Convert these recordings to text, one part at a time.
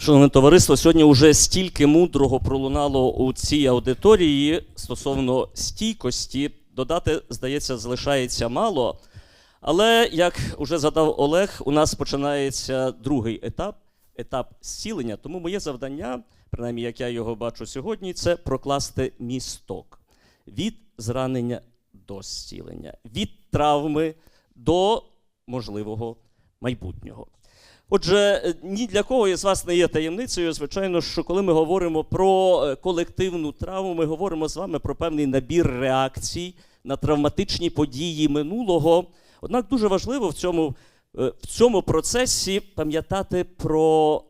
Шановне товариство, сьогодні вже стільки мудрого пролунало у цій аудиторії стосовно стійкості. Додати, здається, залишається мало. Але, як вже задав Олег, у нас починається другий етап етап зцілення. Тому моє завдання, принаймні як я його бачу сьогодні, це прокласти місток від зранення до зцілення, від травми до можливого майбутнього. Отже, е, ні для кого із вас не є таємницею, звичайно, що коли ми говоримо про е, колективну травму, ми говоримо з вами про певний набір реакцій на травматичні події минулого. Однак дуже важливо в цьому, е, в цьому процесі пам'ятати про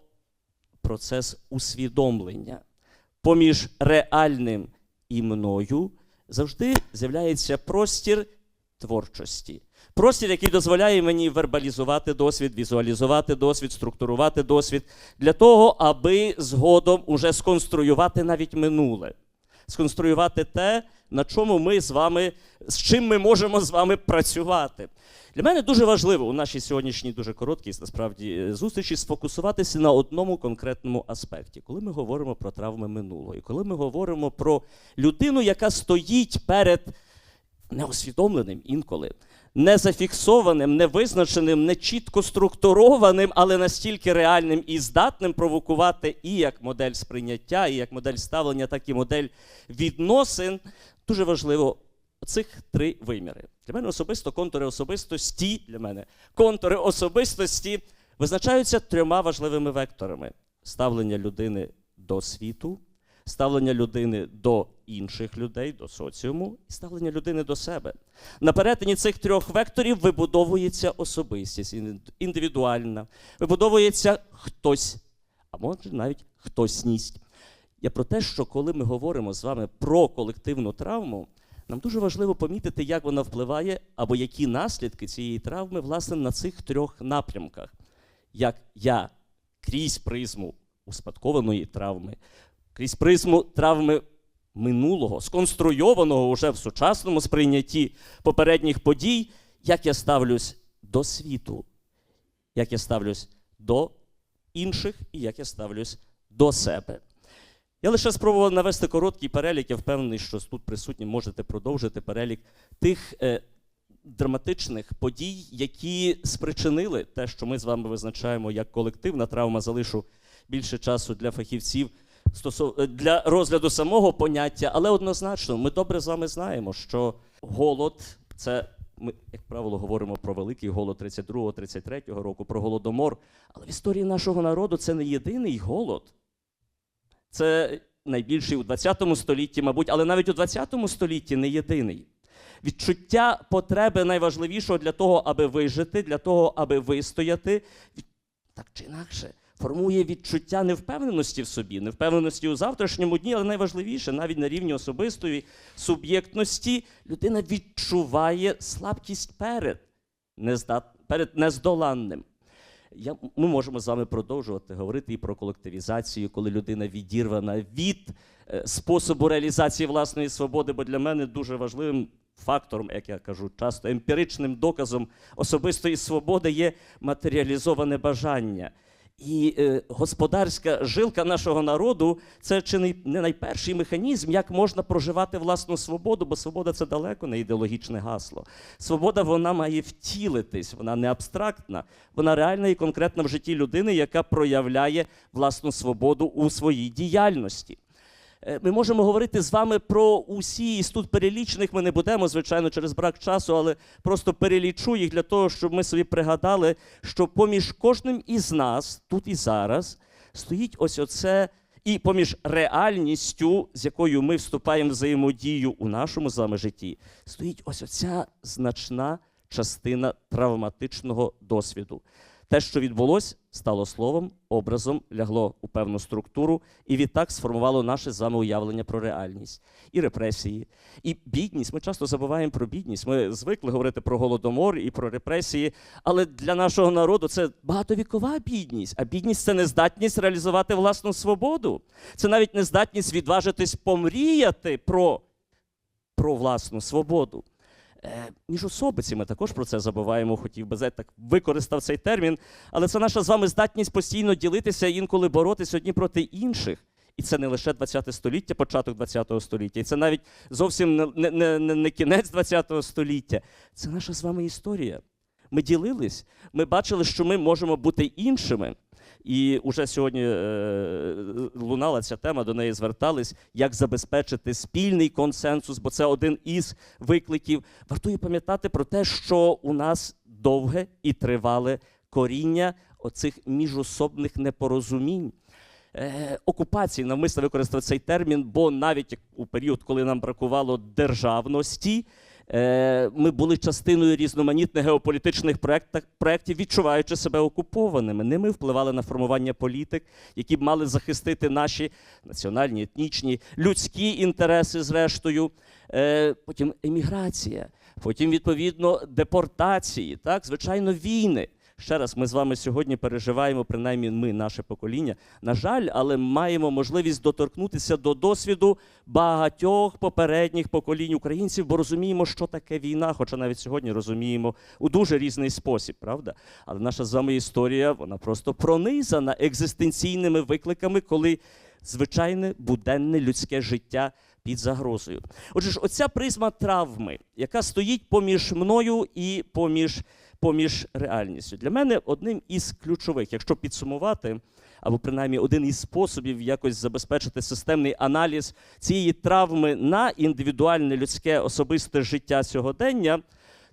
процес усвідомлення. Поміж реальним і мною завжди з'являється простір творчості. Простір, який дозволяє мені вербалізувати досвід, візуалізувати досвід, структурувати досвід для того, аби згодом уже сконструювати навіть минуле, сконструювати те, на чому ми з вами, з чим ми можемо з вами працювати. Для мене дуже важливо у нашій сьогоднішній дуже короткій насправді е, зустрічі сфокусуватися на одному конкретному аспекті, коли ми говоримо про травми минулого, і коли ми говоримо про людину, яка стоїть перед неосвідомленим інколи, не зафіксованим, не не чітко структурованим, але настільки реальним і здатним провокувати і як модель сприйняття, і як модель ставлення, так і модель відносин. Дуже важливо цих три виміри. Для мене особисто контури особистості, для мене контури особистості визначаються трьома важливими векторами: ставлення людини до світу, ставлення людини до інших людей, до соціуму, і ставлення людини до себе. На перетині цих трьох векторів вибудовується особистість індивідуальна, вибудовується хтось, а може навіть хтосність. Я про те, що коли ми говоримо з вами про колективну травму, нам дуже важливо помітити, як вона впливає або які наслідки цієї травми власне на цих трьох напрямках. Як я крізь призму успадкованої травми, крізь призму травми минулого, сконструйованого уже в сучасному сприйнятті попередніх подій, як я ставлюсь до світу, як я ставлюсь до інших і як я ставлюсь до себе. Я лише спробував навести короткий перелік. Я впевнений, що тут присутні можете продовжити перелік тих е, драматичних подій, які спричинили те, що ми з вами визначаємо як колективна травма. Залишу більше часу для фахівців для розгляду самого поняття, але однозначно ми добре з вами знаємо, що голод це. Ми, як правило, говоримо про великий голод 32-33 року, про голодомор. Але в історії нашого народу це не єдиний голод. Це найбільший у 20 столітті, мабуть, але навіть у 20 столітті не єдиний. Відчуття потреби найважливішого для того, аби вижити, для того, аби вистояти, так чи інакше, формує відчуття невпевненості в собі, невпевненості у завтрашньому дні, але найважливіше, навіть на рівні особистої суб'єктності, людина відчуває слабкість перед, нездат... перед нездоланним. Я, ми можемо з вами продовжувати говорити і про колективізацію, коли людина відірвана від е, способу реалізації власної свободи, бо для мене дуже важливим фактором, як я кажу, часто емпіричним доказом особистої свободи є матеріалізоване бажання. І е, господарська жилка нашого народу це чи не, не найперший механізм, як можна проживати власну свободу, бо свобода це далеко не ідеологічне гасло. Свобода вона має втілитись, вона не абстрактна, вона реальна і конкретна в житті людини, яка проявляє власну свободу у своїй діяльності. Е, Ми можемо говорити з вами про усі із тут перелічених. Ми не будемо, звичайно, через брак часу, але просто перелічу їх для того, щоб ми собі пригадали, що поміж кожним із нас, тут і зараз, стоїть ось оце, і поміж реальністю, з якою ми вступаємо в взаємодію у нашому з вами житті, стоїть ось оця значна частина травматичного досвіду. Те, що відбулось, стало словом, образом, лягло у певну структуру, і відтак сформувало наше з вами уявлення про реальність і репресії, і бідність. Ми часто забуваємо про бідність. Ми звикли говорити про голодомор і про репресії, але для нашого народу це багатовікова бідність. А бідність це нездатність реалізувати власну свободу. Це навіть нездатність відважитись помріяти про, про власну свободу. Е, міжособиці ми також про це забуваємо, хотів би Зет так використав цей термін. Але це наша з вами здатність постійно ділитися і інколи боротися одні проти інших. І це не лише 20 століття, початок 20 століття, і це навіть зовсім не, не, не, не кінець 20 століття. Це наша з вами історія. Ми ділились, ми бачили, що ми можемо бути іншими. І вже сьогодні е, лунала ця тема, до неї звертались, як забезпечити спільний консенсус, бо це один із викликів. Вартує пам'ятати про те, що у нас довге і тривале коріння оцих міжособних непорозумінь. Е, окупації навмисно використав цей термін, бо навіть у період, коли нам бракувало державності, ми були частиною різноманітних геополітичних проєктів, відчуваючи себе окупованими. Ними впливали на формування політик, які б мали захистити наші національні, етнічні, людські інтереси, зрештою. Е, потім еміграція, потім, відповідно, депортації, так, звичайно, війни. Ще раз, ми з вами сьогодні переживаємо, принаймні ми, наше покоління. На жаль, але маємо можливість доторкнутися до досвіду багатьох попередніх поколінь українців, бо розуміємо, що таке війна, хоча навіть сьогодні розуміємо у дуже різний спосіб, правда? Але наша з вами історія вона просто пронизана екзистенційними викликами, коли звичайне буденне людське життя під загрозою. Отже ж, оця призма травми, яка стоїть поміж мною і поміж, поміж реальністю, для мене одним із ключових, якщо підсумувати, або принаймні один із способів якось забезпечити системний аналіз цієї травми на індивідуальне людське особисте життя сьогодення,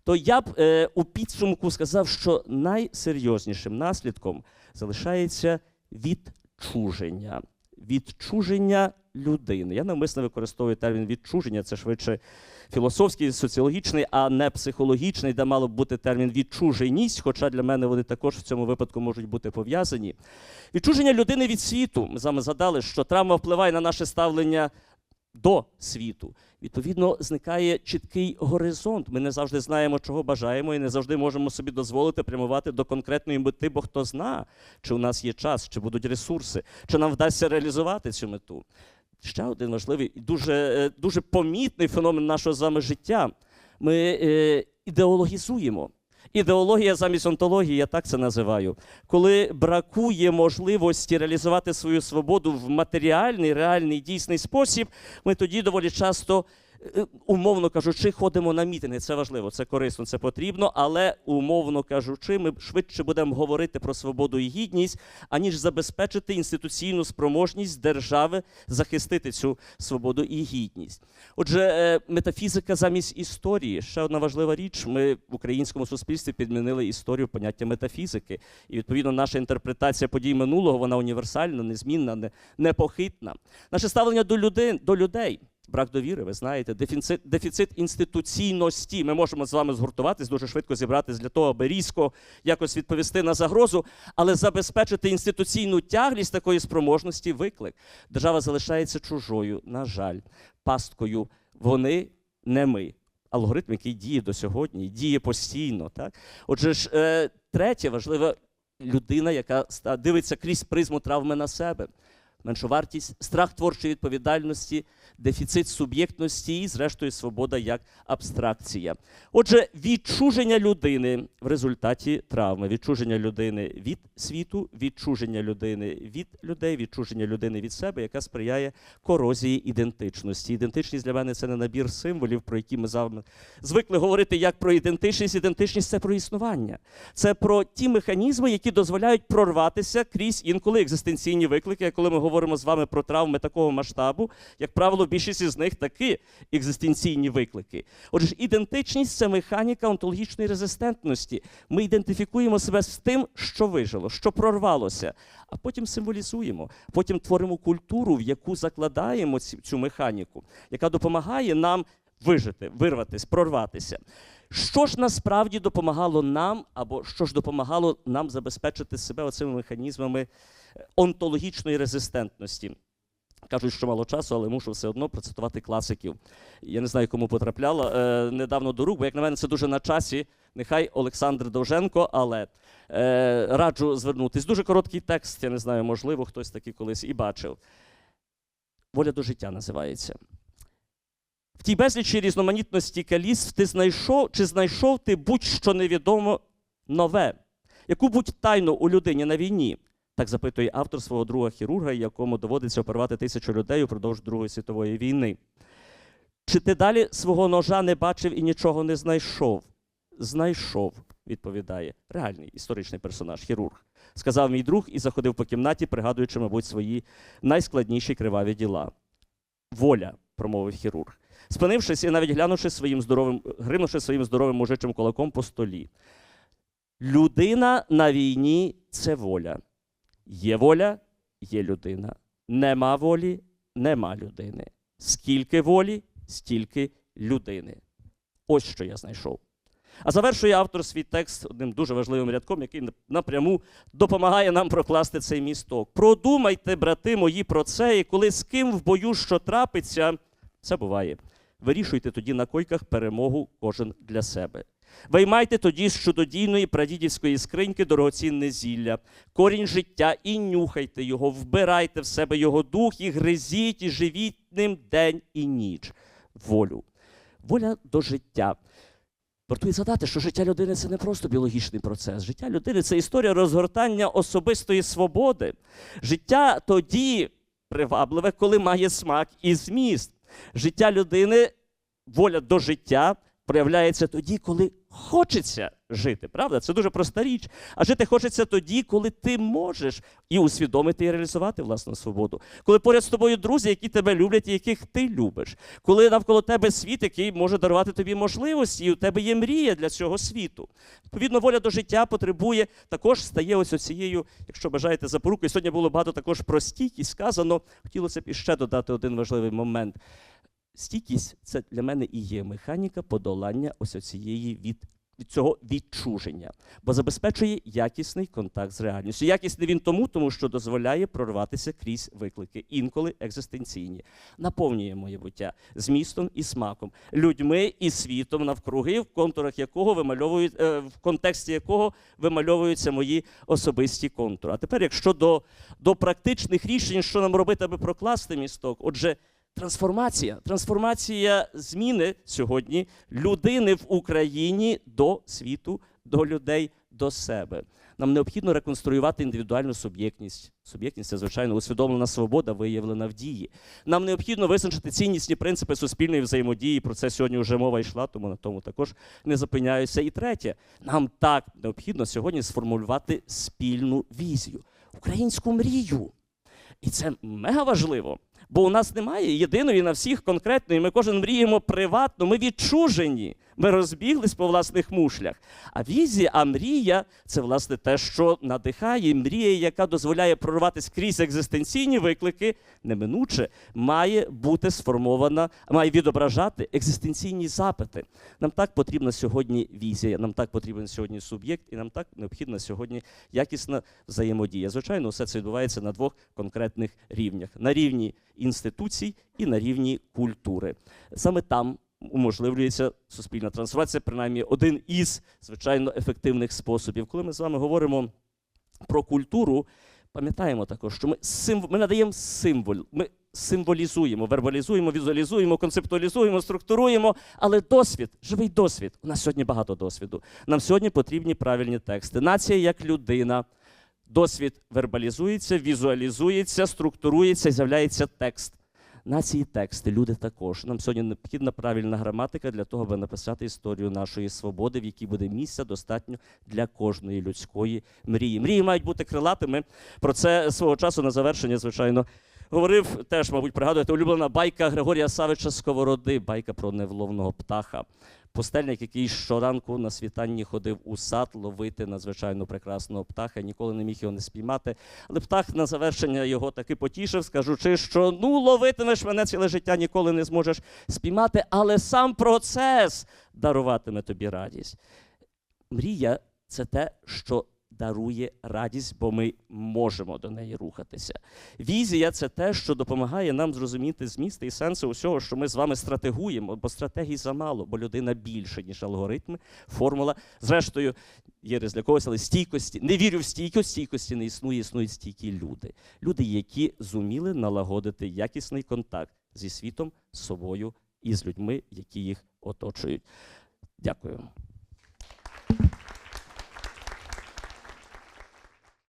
то я б е, у підсумку сказав, що найсерйознішим наслідком залишається відчуження. Відчуження людини. Я навмисно використовую термін відчуження, це швидше філософський, соціологічний, а не психологічний, де мало б бути термін відчуженість, хоча для мене вони також в цьому випадку можуть бути пов'язані. Відчуження людини від світу. Ми згадали, що травма впливає на наше ставлення до світу. Відповідно, зникає чіткий горизонт. Ми не завжди знаємо, чого бажаємо, і не завжди можемо собі дозволити прямувати до конкретної мети, бо хто зна, чи у нас є час, чи будуть ресурси, чи нам вдасться реалізувати цю мету. Ще один важливий і дуже, е, дуже помітний феномен нашого з вами життя. Ми е, ідеологізуємо. Ідеологія замість онтології, я так це називаю. Коли бракує можливості реалізувати свою свободу в матеріальний, реальний, дійсний спосіб, ми тоді доволі часто, умовно кажучи, ходимо на мітинги. Це важливо, це корисно, це потрібно, але умовно кажучи, ми швидше будемо говорити про свободу і гідність, аніж забезпечити інституційну спроможність держави захистити цю свободу і гідність. Отже, е, метафізика замість історії ще одна важлива річ. Ми в українському суспільстві підмінили історію поняття метафізики. І відповідно наша інтерпретація подій минулого вона універсальна, незмінна, непохитна. Наше ставлення до людей, до людей. Брак довіри, ви знаєте, дефіцит, дефіцит інституційності. Ми можемо з вами згуртуватись, дуже швидко зібратись для того, аби різко якось відповісти на загрозу, але забезпечити інституційну тяглість такої спроможності виклик. Держава залишається чужою, на жаль, пасткою. Вони не ми. Алгоритм, який діє до сьогодні, діє постійно. Так? Отже ж, е, третє важливе людина, яка дивиться крізь призму травми на себе. Меншовартість, страх творчої відповідальності, дефіцит суб'єктності і, зрештою, свобода як абстракція. Отже, відчуження людини в результаті травми, відчуження людини від світу, відчуження людини від людей, відчуження людини від себе, яка сприяє корозії ідентичності. Ідентичність для мене це не набір символів, про які ми завжди звикли говорити як про ідентичність. Ідентичність це про існування. Це про ті механізми, які дозволяють прорватися крізь інколи екзистенційні виклики. Коли ми говоримо з вами про травми такого масштабу, як правило, більшість із них такі екзистенційні виклики. Отже, ідентичність це механіка онтологічної резистентності. Ми ідентифікуємо себе з тим, що вижило, що прорвалося, а потім символізуємо, потім творимо культуру, в яку закладаємо цю механіку, яка допомагає нам вижити, вирватися, прорватися. Що ж насправді допомагало нам, або що ж допомагало нам забезпечити себе оцими механізмами онтологічної резистентності? Кажуть, що мало часу, але мушу все одно процитувати класиків. Я не знаю, кому потрапляла е, недавно до рук, бо як на мене, це дуже на часі. Нехай Олександр Довженко, але е, раджу звернутись. Дуже короткий текст, я не знаю, можливо, хтось такий колись і бачив. Воля до життя називається. В тій безлічі різноманітності каліцтв ти знайшов чи знайшов ти будь-що невідомо нове, яку-будь тайну у людині на війні. Так запитує автор свого друга хірурга, якому доводиться оперувати тисячу людей упродовж Другої світової війни. Чи ти далі свого ножа не бачив і нічого не знайшов? Знайшов, відповідає реальний історичний персонаж, хірург. Сказав мій друг і заходив по кімнаті, пригадуючи, мабуть, свої найскладніші криваві діла. Воля, промовив хірург, спинившись і навіть глянувши своїм здоровим, гримнувши своїм здоровим мужичим кулаком по столі. Людина на війні це воля. Є воля, є людина. Нема волі, нема людини. Скільки волі, стільки людини. Ось що я знайшов. А завершує автор свій текст одним дуже важливим рядком, який напряму допомагає нам прокласти цей місток. Продумайте, брати мої, про це, і коли з ким в бою що трапиться, це буває. Вирішуйте тоді на койках перемогу кожен для себе. Виймайте тоді з чудодійної прадідівської скриньки дорогоцінне зілля, корінь життя, і нюхайте його, вбирайте в себе його дух, і гризіть, і живіть ним день і ніч. Волю. Воля до життя. Вартує згадати, що життя людини це не просто біологічний процес. Життя людини це історія розгортання особистої свободи. Життя тоді привабливе, коли має смак і зміст. Життя людини, воля до життя проявляється тоді, коли хочеться жити. Правда? Це дуже проста річ. А жити хочеться тоді, коли ти можеш і усвідомити і реалізувати власну свободу. Коли поряд з тобою друзі, які тебе люблять і яких ти любиш. Коли навколо тебе світ, який може дарувати тобі можливості, і у тебе є мрія для цього світу. Відповідно, воля до життя потребує, також стає ось оцією, якщо бажаєте запорукою. Сьогодні було багато також про стійкість сказано. Хотілося б іще додати один важливий момент. Стійкість це для мене і є механіка подолання ось цієї від, від цього відчуження, бо забезпечує якісний контакт з реальністю. Якісний він тому, тому що дозволяє прорватися крізь виклики, інколи екзистенційні, наповнює моє буття змістом і смаком, людьми і світом навкруги, в контурах якого вимальовують е, в контексті якого вимальовуються мої особисті контури. А тепер, якщо до, до практичних рішень, що нам робити, аби прокласти місток, отже. Трансформація, трансформація зміни сьогодні людини в Україні до світу, до людей, до себе. Нам необхідно реконструювати індивідуальну суб'єктність. Суб'єктність це, звичайно, усвідомлена свобода, виявлена в дії. Нам необхідно визначити ціннісні принципи суспільної взаємодії. Про це сьогодні вже мова йшла, тому на тому також не зупиняюся. І третє, нам так необхідно сьогодні сформулювати спільну візію, українську мрію. І це мега важливо. Бо у нас немає єдиної на всіх конкретної. Ми кожен мріємо приватно, ми відчужені. Ми розбіглись по власних мушлях. А візія, а мрія це власне те, що надихає, мрія, яка дозволяє прорватися крізь екзистенційні виклики, неминуче має бути сформована, має відображати екзистенційні запити. Нам так потрібна сьогодні візія, нам так потрібен сьогодні суб'єкт, і нам так необхідна сьогодні якісна взаємодія. Звичайно, все це відбувається на двох конкретних рівнях: на рівні інституцій і на рівні культури. Саме там уможливлюється суспільна трансформація, принаймні один із звичайно ефективних способів. Коли ми з вами говоримо про культуру, пам'ятаємо також, що ми символ, ми надаємо символ. Ми Символізуємо, вербалізуємо, візуалізуємо, концептуалізуємо, структуруємо, але досвід, живий досвід. У нас сьогодні багато досвіду. Нам сьогодні потрібні правильні тексти. Нація як людина. Досвід вербалізується, візуалізується, структурується і з'являється текст. Нації тексти, люди також. Нам сьогодні необхідна правильна граматика для того, аби написати історію нашої свободи, в якій буде місця достатньо для кожної людської мрії. Мрії мають бути крилатими. Про це свого часу на завершення, звичайно, говорив теж, мабуть, пригадуєте, улюблена байка Григорія Савича Сковороди, байка про невловного птаха. Пустельник, який щоранку на світанні ходив у сад ловити надзвичайно прекрасного птаха, ніколи не міг його не спіймати. Але птах на завершення його таки потішив, скажучи, що ну ловитимеш мене ціле життя, ніколи не зможеш спіймати, але сам процес даруватиме тобі радість. Мрія це те, що дарує радість, бо ми можемо до неї рухатися. Візія це те, що допомагає нам зрозуміти зміст і сенси усього, що ми з вами стратегуємо, бо стратегій замало, бо людина більше, ніж алгоритми, формула. Зрештою, є когось, але стійкості. Не вірю в стійкость, стійкості не існує, існують стійкі люди. Люди, які зуміли налагодити якісний контакт зі світом, з собою і з людьми, які їх оточують. Дякую.